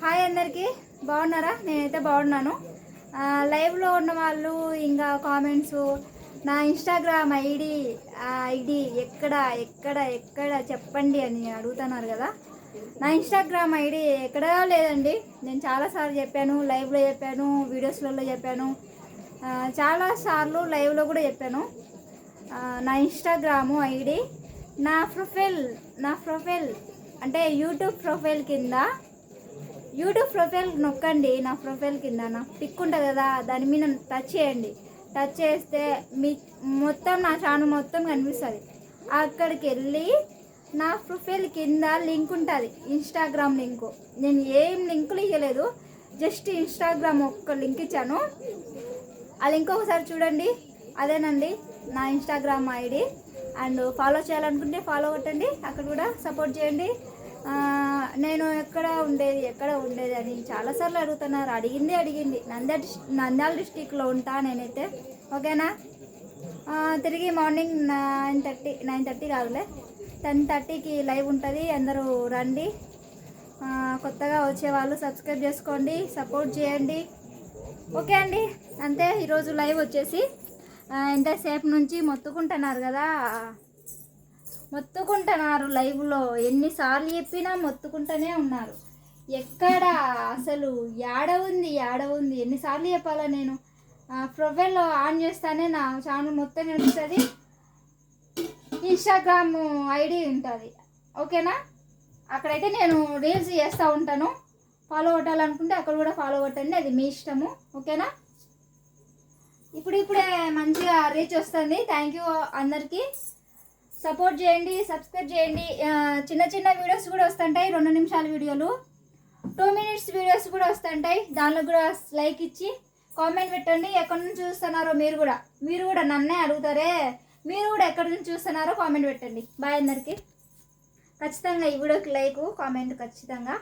Hi అందరికీ. బాగున్నారా? నేనైతే బాగున్నాను. లైవ్లో ఉన్న వాళ్ళు ఇంకా కామెంట్స్ నా ఇన్స్టాగ్రామ్ ఐడి ఐడి ఎక్కడ ఎక్కడ ఎక్కడ చెప్పండి అని అడుగుతున్నారు కదా. నా ఇన్స్టాగ్రామ్ ఐడి ఎక్కడా లేదండి. నేను చాలాసార్లు చెప్పాను లైవ్లో చెప్పాను వీడియోస్లలో చెప్పాను. చాలాసార్లు లైవ్లో కూడా చెప్పాను. నా ఇన్స్టాగ్రాము ఐడి నా ప్రొఫైల్ నా ప్రొఫైల్ అంటే యూట్యూబ్ ప్రొఫైల్ కింద యూట్యూబ్ ప్రొఫైల్ నొక్కండి నా ప్రొఫైల్ కింద. నా పిక్ ఉంటుంది కదా దాని మీద టచ్ చేయండి. టచ్ చేస్తే మీ మొత్తం నా ఛానల్ మొత్తం కనిపిస్తుంది. అక్కడికి వెళ్ళి నా ప్రొఫైల్ కింద లింక్ ఉంటుంది ఇన్స్టాగ్రామ్ లింక్. నేను ఏం లింకులు ఇవ్వలేదు జస్ట్ ఇన్స్టాగ్రామ్ ఒక్క లింక్ ఇచ్చాను. ఆ లింక్ ఒకసారి చూడండి. అదేనండి నా ఇన్స్టాగ్రామ్ ఐడి. అండ్ ఫాలో చేయాలనుకుంటే ఫాలో కొట్టండి అక్కడ కూడా సపోర్ట్ చేయండి. నేను ఎక్కడ ఉండేది ఎక్కడ ఉండేది అని చాలాసార్లు అడుగుతున్నారు. అడిగింది అడిగింది. నంద్యాల నంద్యాల డిస్టిక్లో ఉంటా నేనైతే. ఓకేనా? తిరిగి morning nine thirty nine thirty కాదులే. టెన్ థర్టీకి లైవ్ ఉంటుంది. అందరూ రండి. కొత్తగా వచ్చే వాళ్ళు సబ్స్క్రైబ్ చేసుకోండి సపోర్ట్ చేయండి. ఓకే అండి. అంతే ఈరోజు లైవ్ వచ్చేసి ఎంతసేపు నుంచి మొత్తుకుంటున్నారు కదా? మొత్తుకుంటున్నారు లైవ్లో ఎన్నిసార్లు చెప్పినా మొత్తుకుంటూనే ఉన్నారు. ఎక్కడ అసలు యాడ ఉంది యాడ ఉంది? ఎన్నిసార్లు చెప్పాలా నేను? ప్రొఫైల్ ఆన్ చేస్తానే నా ఛానల్ మొత్తం నడుస్తుంది ఇన్స్టాగ్రామ్ ఐడి ఉంటుంది. ఓకేనా? అక్కడైతే నేను రీల్స్ చేస్తూ ఉంటాను. ఫాలో కొట్టాలనుకుంటే అక్కడ కూడా ఫాలో కొట్టండి. అది మీ ఇష్టము. ఓకేనా? ఇప్పుడు ఇప్పుడే మంచిగా రీచ్ వస్తుంది. థ్యాంక్ యూ అందరికీ. సపోర్ట్ చేయండి సబ్స్క్రైబ్ చేయండి. చిన్న చిన్న వీడియోస్ కూడా వస్తుంటాయి రెండు నిమిషాల వీడియోలు. టూ మినిట్స్ వీడియోస్ కూడా వస్తుంటాయి. దానిలో కూడా లైక్ ఇచ్చి కామెంట్ పెట్టండి. ఎక్కడి నుంచి చూస్తున్నారో మీరు కూడా. మీరు కూడా నన్నే అడుగుతారే. మీరు కూడా ఎక్కడి నుంచి చూస్తున్నారో కామెంట్ పెట్టండి. బాయ్ అందరికీ. ఖచ్చితంగా ఈ వీడియోకి లైక్ కామెంట్ ఖచ్చితంగా.